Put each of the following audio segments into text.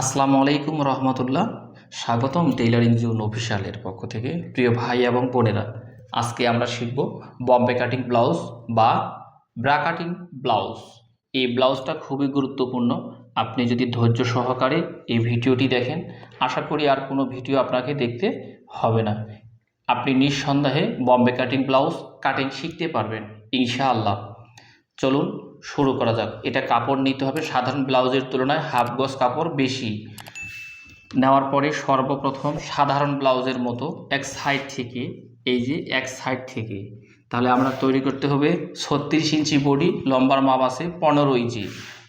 আসসালামু আলাইকুম রহমতুল্লাহ। স্বাগতম টেইলারিং জোন অফিসিয়ালের পক্ষ থেকে। প্রিয় ভাই এবং বোনেরা, আজকে আমরা শিখব বম্বে কাটিং ব্লাউজ বা ব্রা কাটিং ব্লাউজ এই ব্লাউজটা খুবই গুরুত্বপূর্ণ। আপনি যদি ধৈর্য সহকারে এই ভিডিওটি দেখেন, আশা করি আর কোনো ভিডিও আপনাকে দেখতে হবে না। আপনি নিঃসন্দেহে বম্বে কাটিং ব্লাউজ কাটিং শিখতে পারবেন, ইনশাআল্লাহ। চলুন শুরু করা যাক। এটা কাপড় নিতে হবে। সাধারণ ব্লাউজের তুলনায় হাফ গজ কাপড় বেশি। নেওয়ার পরে সর্বপ্রথম সাধারণ ব্লাউজের মতো এক সাইড থেকে, এই যে এক সাইড থেকে, তাহলে আমরা তৈরি করতে হবে ছত্রিশ ইঞ্চি বডি, লম্বার মাপ আছে পনেরো ইঞ্চি।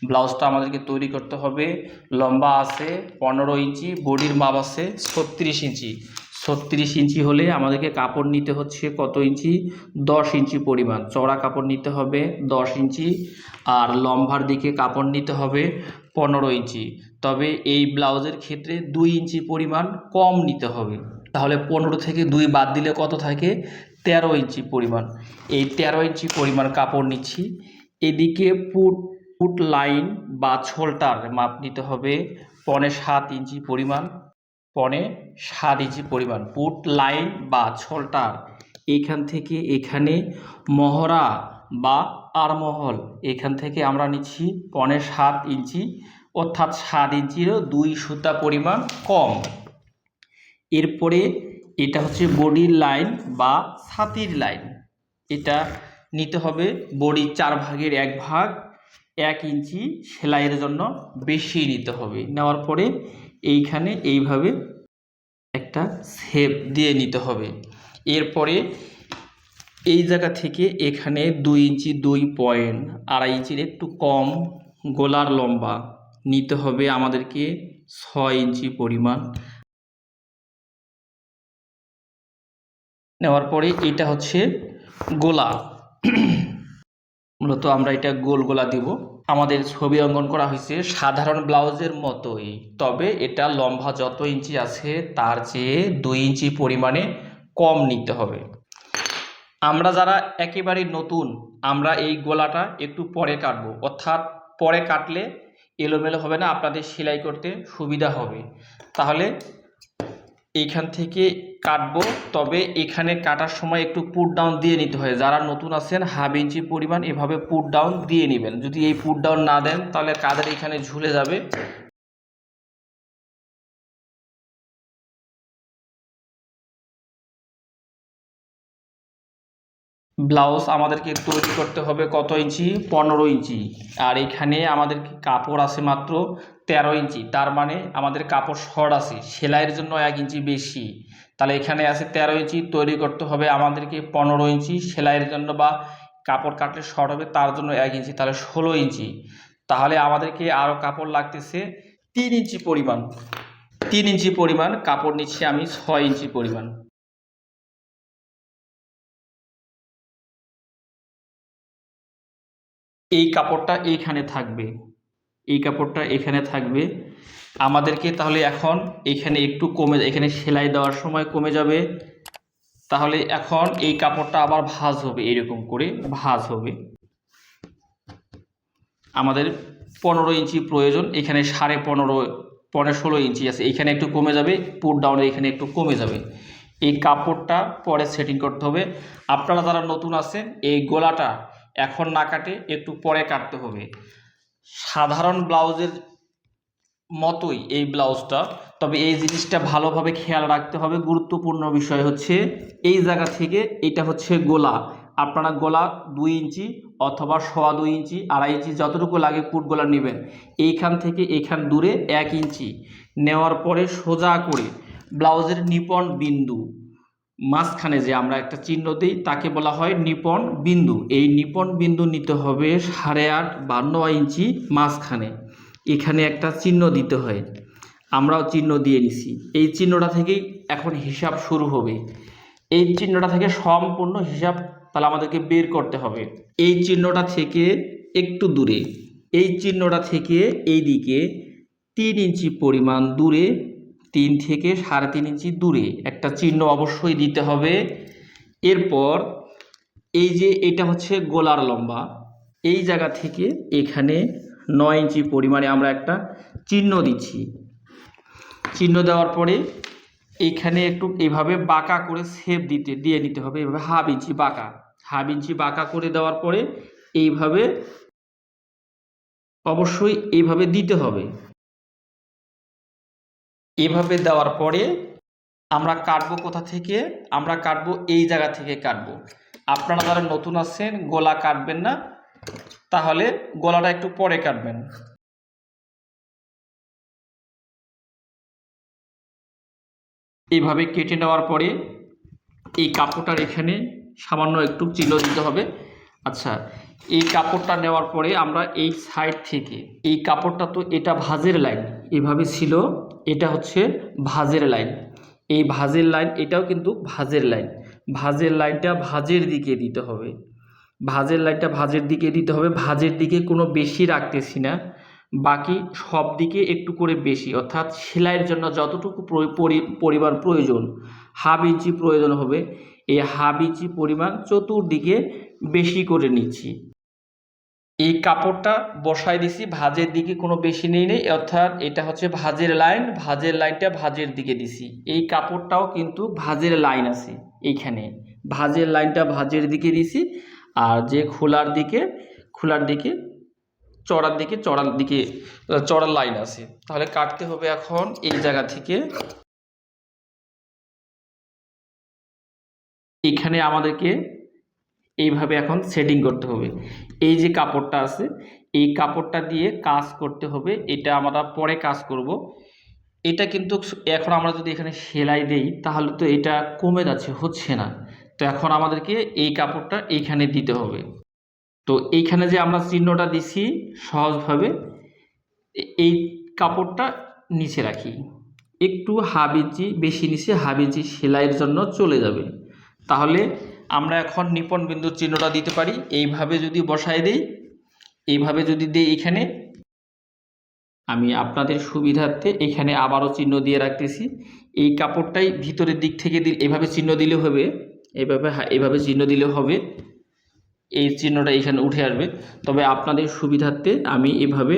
ব্লাউজটা আমাদেরকে তৈরি করতে হবে, লম্বা আছে পনেরো ইঞ্চি, বডির মাপ আছে ছত্রিশ ইঞ্চি। ছত্রিশ ইঞ্চি হলে আমাদেরকে কাপড় নিতে হচ্ছে কত ইঞ্চি? দশ ইঞ্চি পরিমাণ। চড়া কাপড় নিতে হবে দশ ইঞ্চি আর লম্বার দিকে কাপড় নিতে হবে পনেরো ইঞ্চি। তবে এই ব্লাউজের ক্ষেত্রে দুই ইঞ্চি পরিমাণ কম নিতে হবে। তাহলে পনেরো থেকে দুই বাদ দিলে কত থাকে? তেরো ইঞ্চি পরিমাণ। এই তেরো ইঞ্চি পরিমাণ কাপড় নিচ্ছি। এদিকে পুট পুট লাইন বা ছোলটার মাপ নিতে হবে পনে সাত ইঞ্চি পরিমাণ। পনে সাত ইঞ্চি পরিমাণ, পুট লাইন বা ছোলটার এখান থেকে এখানে মহড়া বা আরমহল, এখান থেকে আমরা নিচ্ছি পনে সাত ইঞ্চি, অর্থাৎ সাত ইঞ্চিরও দুই সুতা পরিমাণ কম। এরপরে এটা হচ্ছে বডির লাইন বা ছাতির লাইন। এটা নিতে হবে বডির চার ভাগের এক ভাগ, এক ইঞ্চি সেলাইয়ের জন্য বেশি নিতে হবে। নেওয়ার পরে এইখানে এইভাবে একটা শেপ দিয়ে নিতে হবে। এরপরে এই জায়গা থেকে এখানে দুই ইঞ্চি দুই পয়েন্ট আড়াই ইঞ্চির একটু কম গোলার লম্বা নিতে হবে আমাদেরকে ছয় ইঞ্চি পরিমাণ। নেওয়ার পরে এটা হচ্ছে গোলা। মূলত আমরা এটা গোল গোলা দিব। আমাদের ছবি অঙ্কন করা হয়েছে সাধারণ ব্লাউজের মতোই। তবে এটা লম্বা যত ইঞ্চি আছে, তার চেয়ে দুই ইঞ্চি পরিমাণে কম নিতে হবে। আমরা যারা একেবারে নতুন, আমরা এই গোলাটা একটু পরে কাটব। অর্থাৎ পরে কাটলে এলোমেলো হবে না, আপনাদের সেলাই করতে সুবিধা হবে। তাহলে এইখান থেকে কাটবো। তবে এখানে কাটার সময় একটু পুট ডাউন দিয়ে নিতে হয়। যারা নতুন আছেন, হাফ ইঞ্চি পরিমাণ এভাবে পুট ডাউন দিয়ে নেবেন। যদি এই পুট ডাউন না দেন, তাহলে কাদের এখানে ঝুলে যাবে? ব্লাউজ আমাদেরকে তৈরি করতে হবে কত ইঞ্চি? পনেরো ইঞ্চি। আর এখানে আমাদের কাপড় আছে মাত্র তেরো ইঞ্চি। তার মানে আমাদের কাপড় শর্ট আছে, সেলাইয়ের জন্য এক ইঞ্চি বেশি। তাহলে এখানে আছে তেরো ইঞ্চি, তৈরি করতে হবে আমাদেরকে পনেরো ইঞ্চি, সেলাইয়ের জন্য বা কাপড় কাটলে শর্ট হবে, তার জন্য এক ইঞ্চি, তাহলে ষোলো ইঞ্চি। তাহলে আমাদেরকে আরও কাপড় লাগতেছে তিন ইঞ্চি পরিমাণ। তিন ইঞ্চি পরিমাণ কাপড় নিচ্ছি আমি, ছয় ইঞ্চি পরিমাণ। এই কাপড়টা এইখানে থাকবে। এই কাপড়টা এখানে থাকবে। আমাদেরকে তাহলে এখন এখানে একটু কমে, এখানে সেলাই দেওয়ার সময় কমে যাবে। তাহলে এখন এই কাপড়টা আবার ভাজ হবে, এরকম করে ভাজ হবে। আমাদের পনেরো ইঞ্চি প্রয়োজন, এখানে সাড়ে পনেরো পনেরো ষোলো ইঞ্চি আছে। এখানে একটু কমে যাবে পুট ডাউনে এখানে একটু কমে যাবে। এই কাপড়টা পরে সেটিং করতে হবে। আপনারা যারা নতুন আছেন, এই গোলাটা এখন না কাটে, একটু পরে কাটতে হবে। সাধারণ ব্লাউজের মতোই এই ব্লাউজটা, তবে এই জিনিসটা ভালোভাবে খেয়াল রাখতে হবে। গুরুত্বপূর্ণ বিষয় হচ্ছে, এই জায়গা থেকে এটা হচ্ছে গোলা। আপনারা গোলা দুই ইঞ্চি অথবা সোয়া দুই ইঞ্চি, আড়াই ইঞ্চি যতটুকু লাগে পুট গোলা নেবেন। এইখান থেকে এখান দূরে এক ইঞ্চি। নেওয়ার পরে সোজা করে ব্লাউজের নিপন বিন্দু। মাঝখানে যে আমরা একটা চিহ্ন দিই, তাকে বলা হয় নিপন বিন্দু। এই নিপন বিন্দু নিতে হবে সাড়ে আট বা নয় ইঞ্চি মাঝখানে। এখানে একটা চিহ্ন দিতে হয়। আমরাও চিহ্ন দিয়ে নিছি। এই চিহ্নটা থেকেই এখন হিসাব শুরু হবে। এই চিহ্নটা থেকে সম্পূর্ণ হিসাব তাহলে আমাদেরকে বের করতে হবে। এই চিহ্নটা থেকে একটু দূরে। এই চিহ্নটা থেকে এই দিকে তিন ইঞ্চি পরিমাণ দূরে তিন থেকে সাড়ে তিন ইঞ্চি দূরে একটা চিহ্ন অবশ্যই দিতে হবে। এরপর এই যে এটা হচ্ছে গোলার লম্বা, এই জায়গা থেকে এখানে নয় ইঞ্চি পরিমাণে আমরা একটা চিহ্ন দিচ্ছি। চিহ্ন দেওয়ার পরে এইখানে একটু এভাবে বাঁকা করে সেপ দিতে, দিয়ে নিতে হবে। এভাবে হাফ ইঞ্চি বাঁকা হাফ ইঞ্চি বাঁকা করে দেওয়ার পরে এইভাবে অবশ্যই এইভাবে দিতে হবে। এভাবে দেওয়ার পরে আমরা কাটবো কোথা থেকে? আমরা কাটবো এই জায়গা থেকে কাটবো। আপনারা যারা নতুন আছেন, গোলা কাটবেন না। তাহলে গলাটা একটু পরে কাটবেন। এইভাবে কেটে নেওয়ার পরে এই কাপড়টার এখানে সামান্য একটু চিহ্ন দিতে হবে। আচ্ছা এই কাপড়টা নেওয়ার পরে আমরা এই সাইড থেকে, এই কাপড়টা তো এটা ভাজের লাইন এভাবে ছিল, এটা হচ্ছে ভাজের লাইন এই ভাজের লাইন এটাও কিন্তু ভাজের লাইন ভাজের লাইনটা ভাজের দিকে দিতে হবে। ভাজের লাইনটা ভাজের দিকে দিতে হবে, ভাজের দিকে কোনো বেশি রাখতেছি না। বাকি সব দিকে একটু করে বেশি, অর্থাৎ সেলাইয়ের জন্য যতটুকু পরি- পরিমাণ প্রয়োজন, হাফ ইঞ্চি প্রয়োজন হবে। এই হাফ ইঞ্চি পরিমাণ চতুর্দিকে বেশি করে নিচ্ছি। এই কাপড়টা বসাই দিছি, ভাজের দিকে কোনো বেশি নেই নেই, অর্থাৎ এটা হচ্ছে ভাজের লাইন, ভাজের লাইনটা ভাজের দিকে দিছি। এই কাপড়টাও কিন্তু ভাজের লাইন আছে এইখানে। ভাজের লাইনটা ভাজের দিকে দিছি, আর যে খোলার দিকে খোলার দিকে, চড়ার দিকে চড়ার দিকে, চড়ার লাইন আছে। তাহলে কাটতে হবে এখন এই জায়গা থেকে। এখানে আমাদেরকে এইভাবে এখন সেটিং করতে হবে। এই যে কাপড়টা আছে, এই কাপড়টা দিয়ে কাজ করতে হবে। এটা আমরা পরে কাজ করব। এটা কিন্তু এখন আমরা যদি এখানে সেলাই দেই, তাহলে তো এটা কমে যাচ্ছে, হচ্ছে না। তো এখন আমাদেরকে এই কাপড়টা এইখানে দিতে হবে। তো এইখানে যে আমরা চিহ্নটা দিছি সহজভাবে, এই কাপড়টা নিচে রাখি। একটু হাফ ইঞ্চি, বেশি নিচে হাফ ইঞ্চি সেলাইয়ের জন্য চলে যাবে। তাহলে আমরা এখন নিপন বিন্দুর চিহ্নটা দিতে পারি। এইভাবে যদি বসায় দেই, এইভাবে যদি দেই এখানে, আমি আপনাদের সুবিধার্থে এখানে আবারও চিহ্ন দিয়ে রাখতেছি। এই কাপড়টাই ভিতরের দিক থেকে দিলে, এভাবে চিহ্ন দিলে হবে, এভাবে এইভাবে চিহ্ন দিলে হবে। এই চিহ্নটা এখানে উঠে আসবে। তবে আপনাদের সুবিধার্থে আমি এভাবে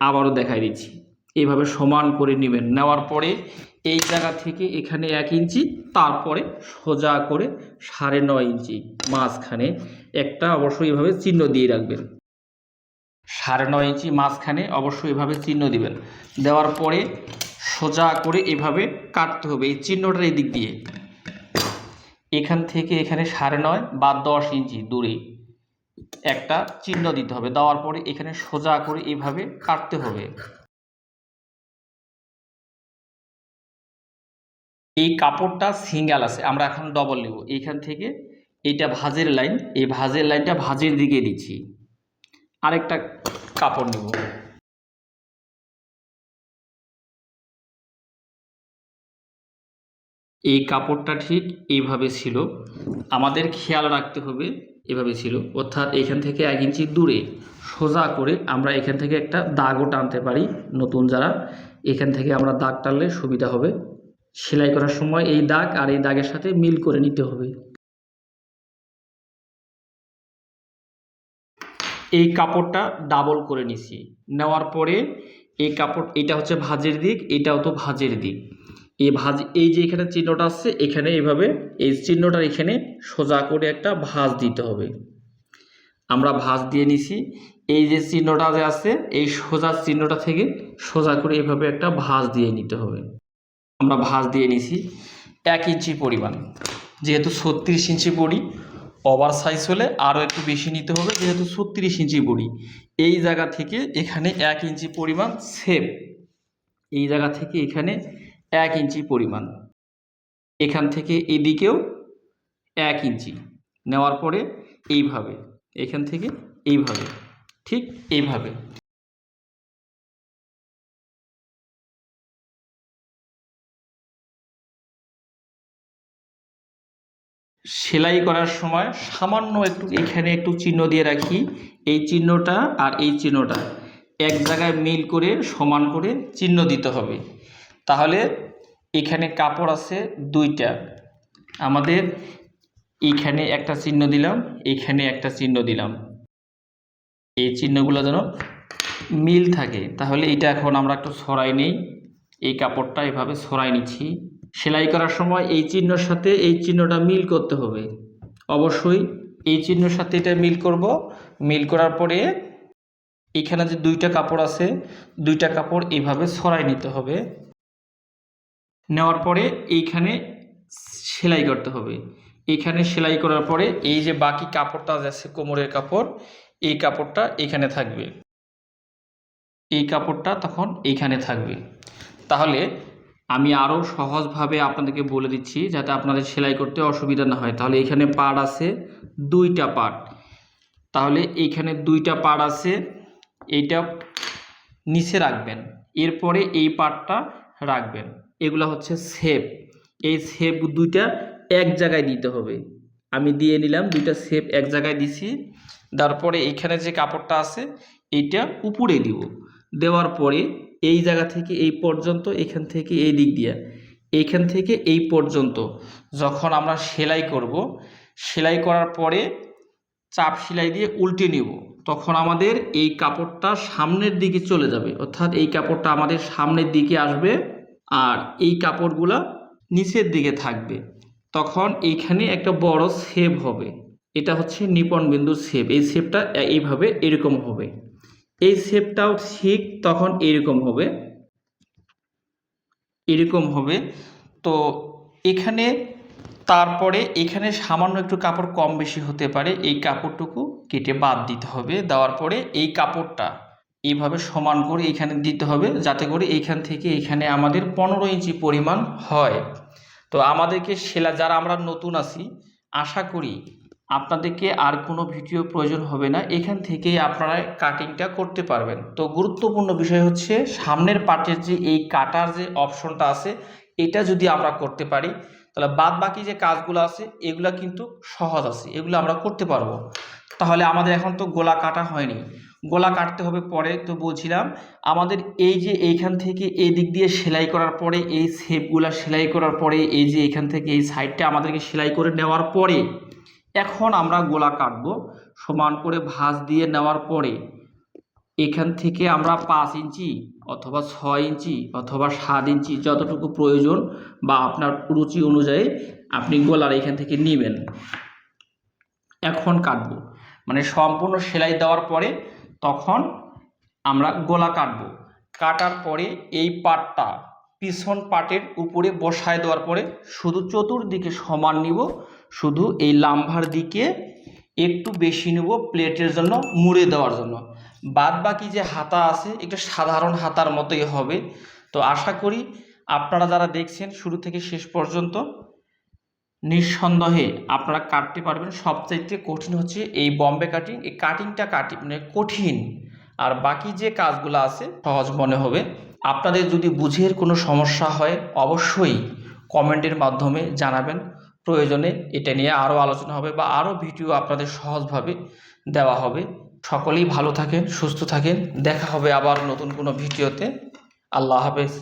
আবারও দেখাই দিচ্ছি। এইভাবে সমান করে নেবেন। নেওয়ার পরে এই জায়গা থেকে এখানে এক ইঞ্চি, তারপরে সোজা করে সাড়ে নয় ইঞ্চি মাঝখানে একটা অবশ্যই এভাবে চিহ্ন দিয়ে রাখবেন। সাড়ে নয় ইঞ্চি মাঝখানে অবশ্যই এভাবে চিহ্ন দিবেন। দেওয়ার পরে সোজা করে এভাবে কাটতে হবে এই চিহ্নটার এই দিক দিয়ে। এখান থেকে এখানে সাড়ে নয় বা দশ ইঞ্চি দূরে একটা চিহ্ন দিতে হবে। দেওয়ার পরে এখানে সোজা করে এইভাবে কাটতে হবে। এই কাপড়টা সিঙ্গেল আছে, আমরা এখন ডবল নেব। এইখান থেকে এইটা ভাজের লাইন এই ভাজের লাইনটা ভাজের দিকে দিচ্ছি। আরেকটা কাপড় নেব। এই কাপড়টা ঠিক এইভাবে ছিল। আমাদের খেয়াল রাখতে হবে এভাবে ছিল। অর্থাৎ এখান থেকে এক ইঞ্চি দূরে সোজা করে আমরা এখান থেকে একটা দাগও টানতে পারি। নতুন যারা, এখান থেকে আমরা দাগ টানলে সুবিধা হবে। সেলাই করার সময় এই দাগ আর এই দাগের সাথে মিল করে নিতে হবে। এই কাপড়টা ডাবল করে নিছি। নেওয়ার পরে এই কাপড়, এটা হচ্ছে ভাজের দিক, এটাও তো ভাজের দিক। এই ভাজ, এই যে এখানে চিহ্নটা আসছে এখানে এভাবে এই চিহ্নটার এখানে সোজা করে একটা ভাঁজ দিতে হবে। আমরা ভাজ দিয়ে নিছি। এই যে চিহ্নটা যে আছে, এই সোজা চিহ্নটা থেকে সোজা করে এইভাবে একটা ভাজ দিয়ে নিতে হবে। আমরা ভাঁজ দিয়ে নিছি এক ইঞ্চি পরিমাণ। যেহেতু ছত্রিশ ইঞ্চি পড়ি ওভার সাইজ হলে আরও একটু বেশি নিতে হবে, যেহেতু ছত্রিশ ইঞ্চি পড়ি এই জায়গা থেকে এখানে এক ইঞ্চি পরিমাণ সেভ এই জায়গা থেকে এখানে এক ইঞ্চি পরিমাণ। এখান থেকে এদিকেও এক ইঞ্চি। নেওয়ার পরে এইভাবে, এখান থেকে এইভাবে, ঠিক এইভাবে। সেলাই করার সময় সামান্য একটু এখানে একটু চিহ্ন দিয়ে রাখি। এই চিহ্নটা আর এই চিহ্নটা এক জায়গায় মিল করে সমান করে চিহ্ন দিতে হবে। তাহলে এখানে কাপড় আছে দুইটা। আমাদের এইখানে একটা চিহ্ন দিলাম এইখানে একটা চিহ্ন দিলাম। এই চিহ্নগুলো যেন মিল থাকে। তাহলে এটা এখন আমরা একটু সরাই নেই। এই কাপড়টা এভাবে সরাই নিচ্ছি। সেলাই করার সময় এই চিহ্নর সাথে এই চিহ্নটা মিল করতে হবে। অবশ্যই এই চিহ্নর সাথে এটা মিল করব। মিল করার পরে এখানে যে দুইটা কাপড় আছে, দুইটা কাপড় এইভাবে ছড়াই নিতে হবে। নেওয়ার পরে এইখানে সেলাই করতে হবে। এইখানে সেলাই করার পরে এই যে বাকি কাপড়টা আছে, কোমরের কাপড়, এই কাপড়টা এখানে থাকবে। এই কাপড়টা তখন এইখানে থাকবে। তাহলে আমি আরও সহজভাবে আপনাদেরকে বলে দিচ্ছি যাতে আপনাদের সেলাই করতে অসুবিধা না হয়। তাহলে এখানে পাড় আছে দুইটা পার্ট তাহলে এইখানে দুইটা পার্ট আছে, এইটা নিচে রাখবেন। এরপরে এই পার্টটা রাখবেন। এগুলো হচ্ছে সেপ এই সেপ দুইটা এক জায়গায় দিতে হবে। আমি দিয়ে নিলাম, দুইটা সেপ এক জায়গায় দিছি। তারপরে এইখানে যে কাপড়টা আছে, এইটা উপরে দিব। দেওয়ার পরে এই জায়গা থেকে এই পর্যন্ত, এখান থেকে এই দিক দিয়ে। এইখান থেকে এই পর্যন্ত। যখন আমরা সেলাই করব, সেলাই করার পরে চাপ সেলাই দিয়ে উল্টে নিব। তখন আমাদের এই কাপড়টা সামনের দিকে চলে যাবে। অর্থাৎ এই কাপড়টা আমাদের সামনের দিকে আসবে আর এই কাপড়গুলা নিচের দিকে থাকবে। তখন এইখানে একটা বড় সেভ হবে। এটা হচ্ছে নিপন বিন্দুর সেপ এই সেপটা এইভাবে এরকম হবে। এই শেপটাও ঠিক তখন এরকম হবে। এরকম হবে। তো এখানে, তারপরে এখানে সামান্য একটু কাপড় কম বেশি হতে পারে। এই কাপড়টুকু কেটে বাদ দিতে হবে। দেওয়ার পরে এই কাপড়টা এইভাবে সমান করে এখানে দিতে হবে। যাতে করে এইখান থেকে এখানে আমাদের পনেরো ইঞ্চি পরিমাণ হয়। তো আমাদেরকে সেলা, যারা আমরা নতুন আছি, আশা করি আপনাদেরকে আর কোনো ভিডিও প্রয়োজন হবে না। এখান থেকেই আপনারা কাটিংটা করতে পারবেন। তো গুরুত্বপূর্ণ বিষয় হচ্ছে, সামনের পার্টের যে এই কাটার যে অপশনটা আছে, এটা যদি আমরা করতে পারি, তাহলে বাদ বাকি যে কাজগুলো আছে, এগুলা কিন্তু সহজ আছে। এগুলো আমরা করতে পারব। তাহলে আমাদের এখন তো গোলা কাটা হয়নি। গোলা কাটতে হবে পরে। তো বলছিলাম, আমাদের এই যে এইখান থেকে এই দিক দিয়ে সেলাই করার পরে, এই শেপগুলা সেলাই করার পরে, এই যে এখান থেকে এই সাইডটা আমাদেরকে সেলাই করে নেওয়ার পরে এখন আমরা গোলা কাটবো। সমান করে ভাঁজ দিয়ে নেওয়ার পরে এখান থেকে আমরা পাঁচ ইঞ্চি অথবা ছয় ইঞ্চি অথবা সাত ইঞ্চি যতটুকু প্রয়োজন বা আপনার রুচি অনুযায়ী আপনি গোলার এখান থেকে নেবেন। এখন কাটবো। মানে সম্পূর্ণ সেলাই দেওয়ার পরে তখন আমরা গোলা কাটবো। কাটার পরে এই পাটটা পিছন পাটের উপরে বসায় দেওয়ার পরে শুধু চতুর্দিকে সমান নিব। শুধু এই লাম্বার দিকে একটু বেশি নেব প্লেটের জন্য, মুড়ে দেওয়ার জন্য। বাদ বাকি যে হাতা আছে একটু সাধারণ হাতার মতোই হবে। তো আশা করি আপনারা যারা দেখছেন, শুরু থেকে শেষ পর্যন্ত নিঃসন্দেহে আপনারা কাটতে পারবেন। সবচাইতে কঠিন হচ্ছে এই বম্বে কাটিং এই কাটিংটা কাটি মানে কঠিন। আর বাকি যে কাজগুলো আছে, সহজ মনে হবে। আপনাদের যদি বুঝের কোনো সমস্যা হয়, অবশ্যই কমেন্টের মাধ্যমে জানাবেন। প্রয়োজনে এটা নিয়ে আরও আলোচনা হবে বা আরও ভিডিও আপনাদের সহজভাবে দেওয়া হবে। সকলেই ভালো থাকেন, সুস্থ থাকেন। দেখা হবে আবার নতুন কোনো ভিডিওতে। আল্লাহ হাফেজ।